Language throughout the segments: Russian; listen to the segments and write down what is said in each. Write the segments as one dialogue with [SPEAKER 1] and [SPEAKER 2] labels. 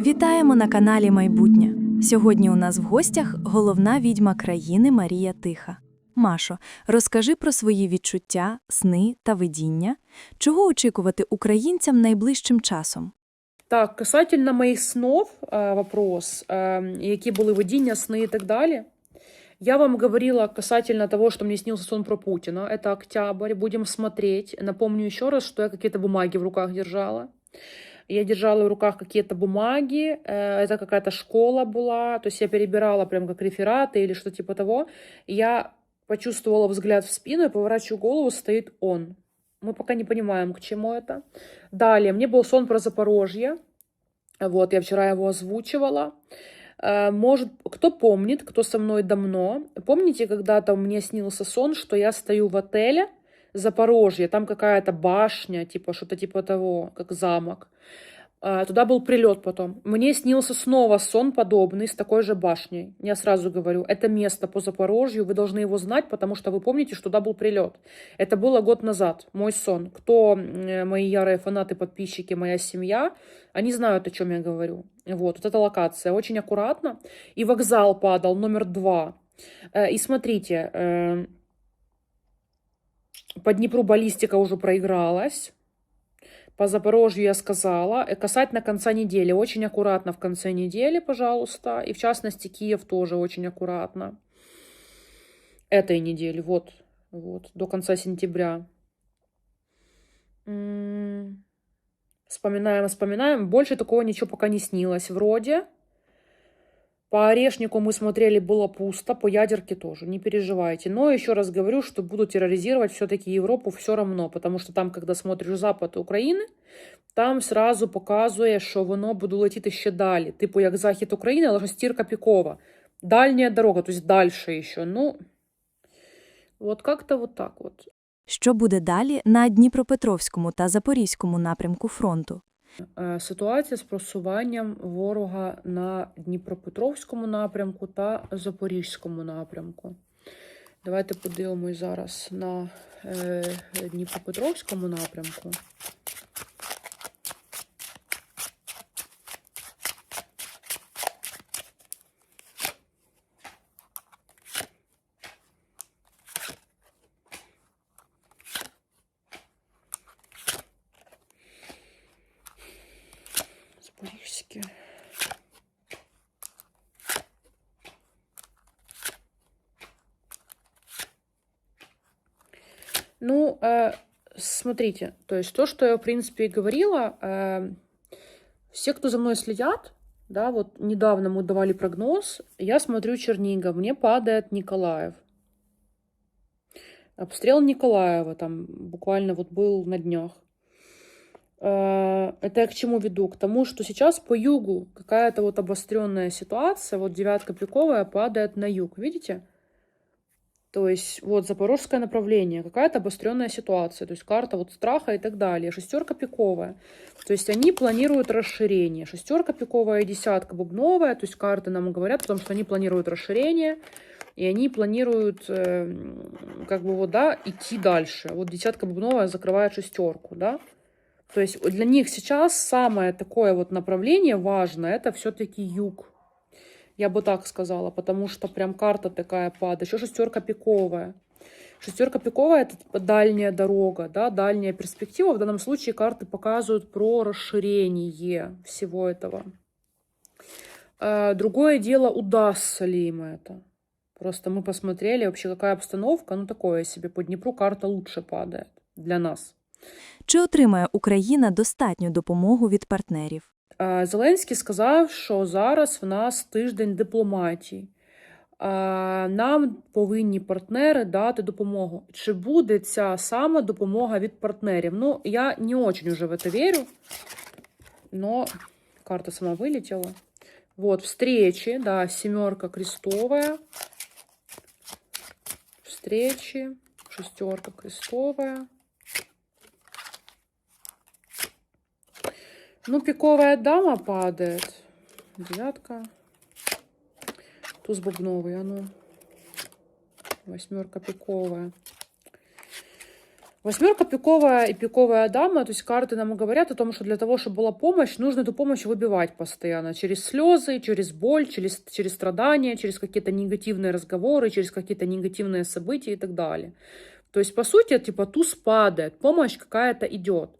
[SPEAKER 1] Вітаємо на каналі Майбутнє. Сьогодні у нас в гостях головна відьма країни Марія Тиха. Машо, розкажи про свої відчуття, сни та видіння. Чого очікувати українцям найближчим часом?
[SPEAKER 2] Так, касательно моїх снов, е, вопрос, е, які були видіння, сни і так далі. Я вам говорила касательно того, что мне снился сон про Путина. Это октябрь. Будем смотреть. Напомню еще раз, что я какие-то бумаги в руках держала. Я держала в руках какие-то бумаги. э, Это какая-то школа была. То есть я перебирала прям как рефераты или что типа того. Я почувствовала взгляд в спину и поворачиваю голову, стоит он. Мы пока не понимаем, к чему это. Далее, мне был сон про Запорожье. Вот, я вчера его озвучивала. Э, Может, кто помнит, кто со мной давно, помните, когда-то мне снился сон, что я стою в отеле Запорожье, там какая-то башня, типа что-то типа того, как замок. Э, Туда был прилет потом. Мне снился снова сон подобный с такой же башней. Я сразу говорю, это место по Запорожью, вы должны его знать, потому что вы помните, что туда был прилет. Это было год назад, мой сон. Кто э, мои ярые фанаты, подписчики, моя семья, они знают, о чем я говорю. Вот, вот эта локация. Очень аккуратно. И вокзал падал, номер два. Э, И смотрите, э, по Днепру баллистика уже проигралась. По Запорожью я сказала. Э, Касательно конца недели. Очень аккуратно в конце недели, пожалуйста. И в частности, Киев тоже очень аккуратно. Этой недели, вот. Вот, до конца сентября. М, Вспоминаем, вспоминаем. Больше такого ничего пока не снилось. Вроде. По орешнику мы смотрели, было пусто. По ядерке тоже, не переживайте. Но еще раз говорю, что буду терроризировать все-таки Европу все равно. Потому что там, когда смотришь запад України, там сразу показує, що воно буде летіти ще далі. Типу, як захід України, але шестірка пікова. Дальняя дорога, то есть дальше еще. Ну, вот как-то вот так вот.
[SPEAKER 1] Що буде далі на Дніпропетровському та Запорізькому напрямку фронту?
[SPEAKER 2] Е, Ситуація з просуванням ворога на Дніпропетровському напрямку та Запорізькому напрямку. Давайте подивимось зараз на е, Дніпропетровському напрямку. Ну, э, смотрите, то есть то, что я, в принципе, и говорила, э, все, кто за мной следят, да, вот недавно мы давали прогноз, я смотрю Чернигов, мне падает Николаев. Обстрел Николаева там буквально вот был на днях. Э, Это я к чему веду? К тому, что сейчас по югу какая-то вот обостренная ситуация, вот девятка пиковая падает на юг, видите? То есть вот запорожское направление, какая-то обостренная ситуация, то есть карта вот страха и так далее. Шестерка пиковая. То есть они планируют расширение. Шестерка пиковая и десятка бубновая, то есть карты нам говорят о том, что они планируют расширение, и они планируют э, как бы вот, да, идти дальше. Вот десятка бубновая закрывает шестерку, да. То есть для них сейчас самое такое вот направление важное, это все-таки юг. Я бы так сказала, потому что прям карта такая падает. Еще шестерка пиковая. Шестерка пиковая это дальняя дорога, да, дальняя перспектива. В данном случае карты показывают про расширение всего этого. Э, Другое дело, удастся ли им это. Просто мы посмотрели вообще, какая обстановка. Ну, такое себе. По Днепру карта лучше падает для нас.
[SPEAKER 1] Чи отримає Україна достатню допомогу від партнерів?
[SPEAKER 2] Зеленський сказав, що зараз в нас тиждень дипломатії. Нам повинні партнери дати допомогу. Чи буде ця сама допомога від партнерів? Ну, я не очень уже в это верю, но карта сама вылетела. Вот, встречи, да, семерка крестовая. Встречи, шестерка крестовая. Ну, пиковая дама падает. Девятка. Туз бубновый, а ну. Восьмерка пиковая. Восьмерка пиковая и пиковая дама, то есть карты нам говорят о том, что для того, чтобы была помощь, нужно эту помощь выбивать постоянно. Через слезы, через боль, через, через страдания, через какие-то негативные разговоры, через какие-то негативные события и так далее. То есть, по сути, типа туз падает, помощь какая-то идет.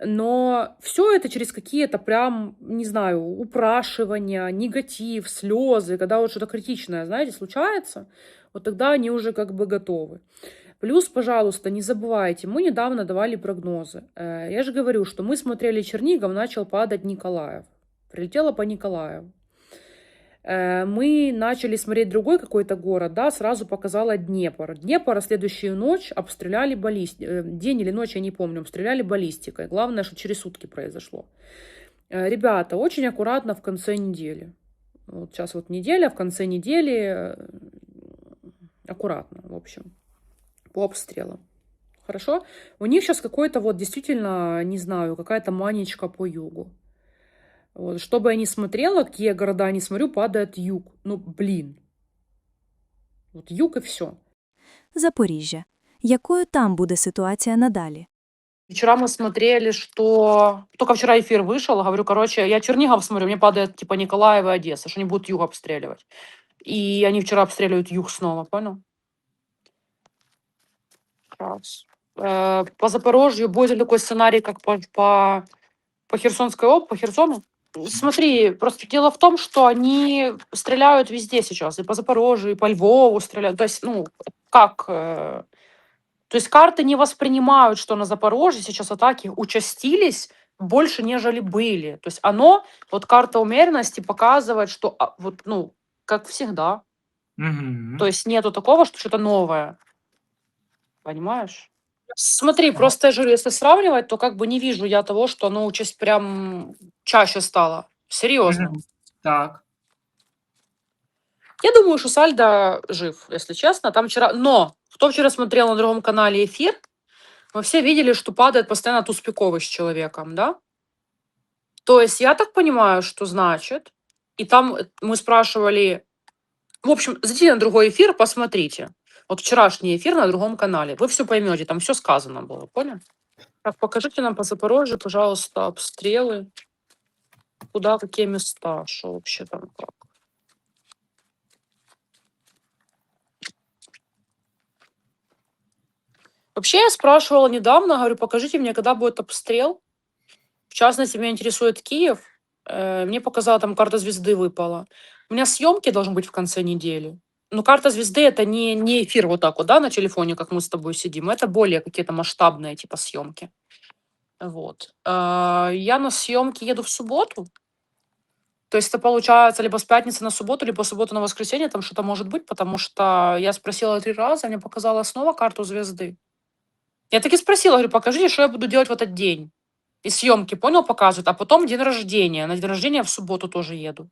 [SPEAKER 2] Но все это через какие-то прям, не знаю, упрашивания, негатив, слезы, когда вот что-то критичное, знаете, случается, вот тогда они уже как бы готовы. Плюс, пожалуйста, не забывайте, мы недавно давали прогнозы. Э, Я же говорю, что мы смотрели Чернигов, начал падать Николаев. Прилетело по Николаеву. Э, Мы начали смотреть другой какой-то город, да, сразу показала Днепр. Днепр следующую ночь обстреляли баллистикой. День или ночь, я не помню, обстреляли баллистикой. Главное, что через сутки произошло. Э, Ребята, очень аккуратно в конце недели. Вот сейчас вот неделя, в конце недели э, аккуратно, в общем, по обстрелам. Хорошо? У них сейчас какой-то вот действительно, не знаю, какая-то манечка по югу. Вот, что бы я ни смотрела, какие города не смотрю, падает юг. Ну, блин. Вот юг и все.
[SPEAKER 1] Запоріжжя. Якою там буде ситуація надалі?
[SPEAKER 2] Вчера мы смотрели, что... Только вчера эфир вышел, говорю, короче, я Чернигов смотрю, мне падает типа Николаева и Одесса, что они будут юг обстреливать. И они вчера обстреливают юг снова, понял? Раз. Э, По Запорожью будет такой сценарий, как по, по, по Херсонской области, по Херсону. Смотри, просто дело в том, что они стреляют везде сейчас, и по Запорожью, и по Львову стреляют. То есть, ну, как... э, то есть карты не воспринимают, что на Запорожье сейчас атаки участились больше, нежели были. То есть оно, вот карта умеренности показывает, что а, вот, ну, как всегда.
[SPEAKER 3] Мгм.
[SPEAKER 2] То есть нету такого, что что-то новое. Понимаешь? Смотри, просто я же говорю, если сравнивать, то как бы не вижу я того, что оно участь прям чаще стало. Серьезно.
[SPEAKER 3] Мгм. Так.
[SPEAKER 2] Я думаю, что Сальдо жив, если честно. Там вчера... Но кто вчера смотрел на другом канале эфир, мы все видели, что падает постоянно туз пиковый с человеком, да? То есть я так понимаю, что значит... И там э, мы спрашивали... В общем, зайдите на другой эфир, посмотрите. Вот вчерашний эфир на другом канале. Вы все поймете, там все сказано было, понял? Так, покажите нам по Запорожью, пожалуйста, обстрелы. Куда, какие места, что вообще там как. Вообще, я спрашивала недавно, говорю, покажите мне, когда будет обстрел. В частности, меня интересует Киев. Э, Мне показала, там карта звезды выпала. У меня съемки должны быть в конце недели. Но карта звезды это не, не эфир вот так вот, да, на телефоне, как мы с тобой сидим. Это более какие-то масштабные типа съемки. Вот. Э, Я на съемки еду в субботу. То есть это получается либо с пятницы на субботу, либо с субботы на воскресенье, там что-то может быть, потому что я спросила три раза, мне показала снова карту звезды. Я таки спросила, говорю, покажите, что я буду делать в этот день. И съемки, понял, показывают. А потом день рождения. На день рождения в субботу тоже еду.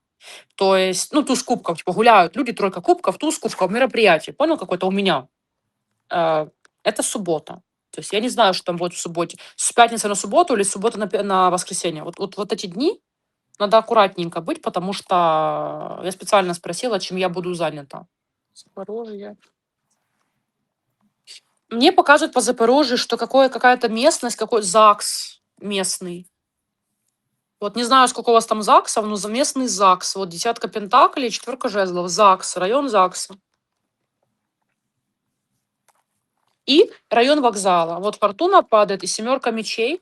[SPEAKER 2] То есть, ну, туз кубков, типа гуляют люди, тройка кубков, туз кубков, мероприятие. Понял, какое-то у меня. Э, Это суббота. То есть я не знаю, что там будет в субботе. С пятницы на субботу или с субботы на, на воскресенье. Вот, вот, вот эти дни надо аккуратненько быть, потому что я специально спросила, чем я буду занята. Запорожье. Мне показывают по Запорожью, что какое, какая-то местность, какой ЗАГС местный. Вот не знаю, сколько у вас там ЗАГСов, но за местный ЗАГС. Вот десятка пентаклей, четверка жезлов. ЗАГС, район ЗАГСа. И район вокзала. Вот фортуна падает и семерка мечей.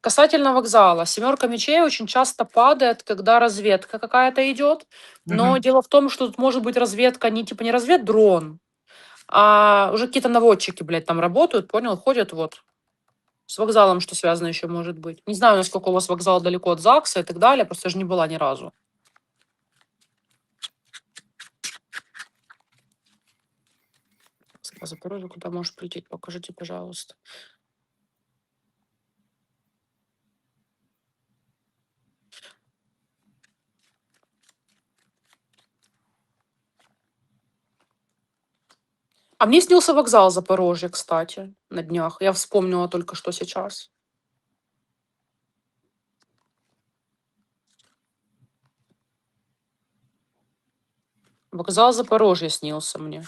[SPEAKER 2] Касательно вокзала. Семерка мечей очень часто падает, когда разведка какая-то идет. Но
[SPEAKER 3] Мгм.
[SPEAKER 2] дело в том, что тут может быть разведка не типа не разведдрон, а уже какие-то наводчики, блядь, там работают, понял, ходят вот. С вокзалом что связано еще может быть. Не знаю, насколько у вас вокзал далеко от ЗАГСа и так далее, просто же не была ни разу. По Запорожью куда можешь прийти, покажите, пожалуйста. А мне снился вокзал Запорожья, кстати, на днях. Я вспомнила только что сейчас. Вокзал Запорожья снился мне.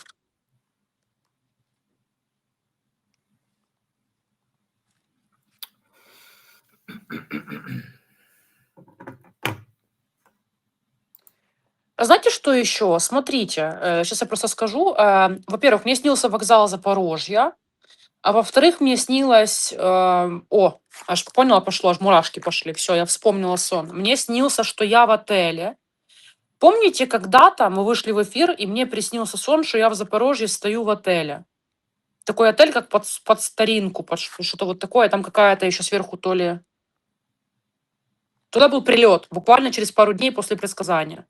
[SPEAKER 2] Знаете, что еще? Смотрите, сейчас я просто скажу. Э, Во-первых, мне снился вокзал Запорожья, а во-вторых, мне снилось... э, О, аж поняла, пошло, аж мурашки пошли. Все, я вспомнила сон. Мне снился, что я в отеле. Помните, когда-то мы вышли в эфир, и мне приснился сон, что я в Запорожье стою в отеле. Такой отель, как под, под старинку, под что-то вот такое. Там какая-то еще сверху то ли... Туда был прилет, буквально через пару дней после предсказания.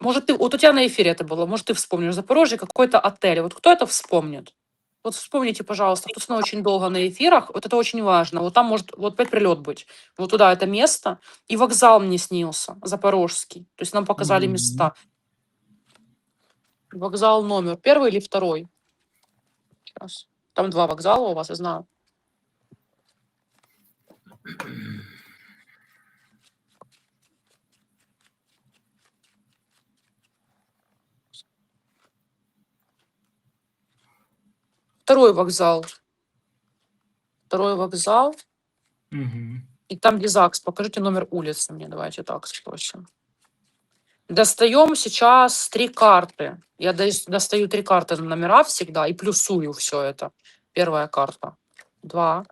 [SPEAKER 2] Может, ты, вот у тебя на эфире это было, может, ты вспомнишь. Запорожье какой-то отель. Вот кто это вспомнит? Вот вспомните, пожалуйста, кто снова очень долго на эфирах, вот это очень важно. Вот там может вот опять прилет быть. Вот туда это место. И вокзал мне снился, запорожский. То есть нам показали
[SPEAKER 3] Мгм.
[SPEAKER 2] места. Вокзал номер первый или второй? Сейчас. Там два вокзала у вас, я знаю. Второй вокзал. Второй вокзал.
[SPEAKER 3] Мгм.
[SPEAKER 2] И там где ЗАГС. Покажите номер улицы мне. Давайте так спросим. Достаем сейчас три карты. Я дос- достаю три карты на номера всегда и плюсую все это. Первая карта. Два.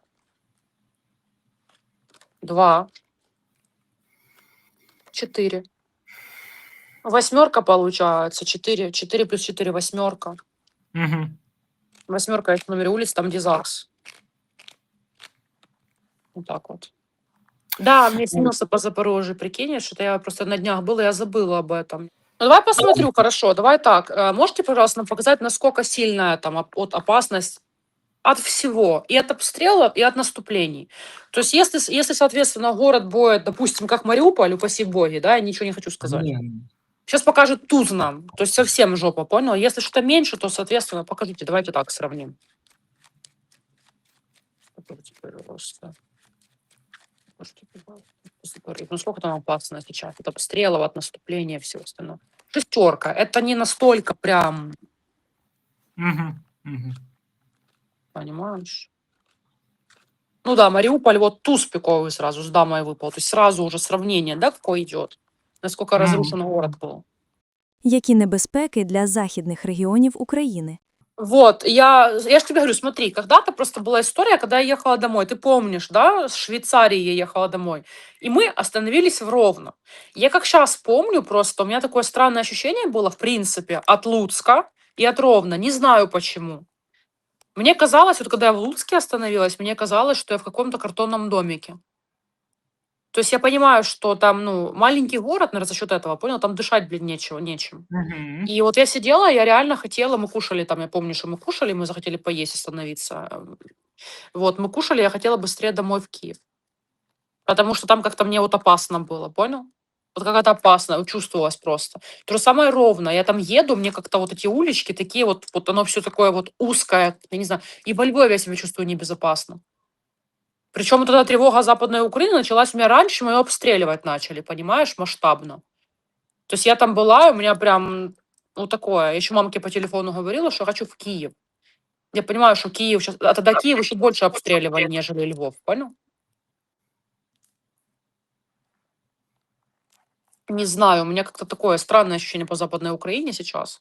[SPEAKER 2] Два. Четыре. Восьмерка получается. Четыре. Четыре плюс четыре восьмерка.
[SPEAKER 3] Мгм.
[SPEAKER 2] Восьмерка это в номере улицы, там где ЗАГС. Вот так вот. Да, мне снился по Запорожью, прикинь, что-то я просто на днях была, я забыла об этом. Ну, давай посмотрю, хорошо, давай так. Э, Можете, пожалуйста, нам показать, насколько сильная там от опасность от всего, и от обстрелов, и от наступлений. То есть, если, если соответственно, город будет, допустим, как Мариуполь, упаси боги, да, я ничего не хочу сказать.
[SPEAKER 3] Не,
[SPEAKER 2] Сейчас покажет туз нам, то есть совсем жопа, понял? Если что-то меньше, то, соответственно, покажите, давайте так сравним. Пожалуйста. Ну, сколько там опасно сейчас? От обстрелов, от наступления, всего остального. Шестерка. Это не настолько прям, понимаешь? Ну да, Мариуполь, вот туз пиковый сразу с дамой выпал. То есть сразу уже сравнение, да, какое идет? Насколько
[SPEAKER 3] Мгм.
[SPEAKER 2] разрушен город был.
[SPEAKER 1] Які небезпеки для західних регіонів України?
[SPEAKER 2] Вот, я, я же тебе говорю, смотри, когда-то просто была история, когда я ехала домой, ты помнишь, да, с Швейцарии я ехала домой, и мы остановились в Ровно. Я как сейчас помню просто, у меня такое странное ощущение было, в принципе, от Луцка и от Ровно, не знаю почему. Мне казалось, вот когда я в Луцке остановилась, мне казалось, что я в каком-то картонном домике. То есть я понимаю, что там, ну, маленький город, наверное, за счет этого, понял, там дышать, блин, нечего, нечем.
[SPEAKER 3] Мгм.
[SPEAKER 2] И вот я сидела, я реально хотела, мы кушали там, я помню, что мы кушали, мы захотели поесть, остановиться. эм, Вот, мы кушали, я хотела быстрее домой в Киев. Потому что там как-то мне вот опасно было, понял? Вот как-то опасно, вот чувствовалось просто. То же самое ровно. Я там еду, мне как-то вот эти улички такие вот, вот оно все такое вот узкое, я не знаю. И во Львове я себя чувствую небезопасно. Причем тогда тревога Западной Украины началась у меня раньше, чем ее обстреливать начали, понимаешь, масштабно. То есть я там была, у меня прям, ну, такое. Я еще мамке по телефону говорила, что хочу в Киев. Я понимаю, что Киев сейчас... А тогда Киев еще больше обстреливали, нежели Львов, понял? Не знаю, у меня как-то такое странное ощущение по Западной Украине сейчас.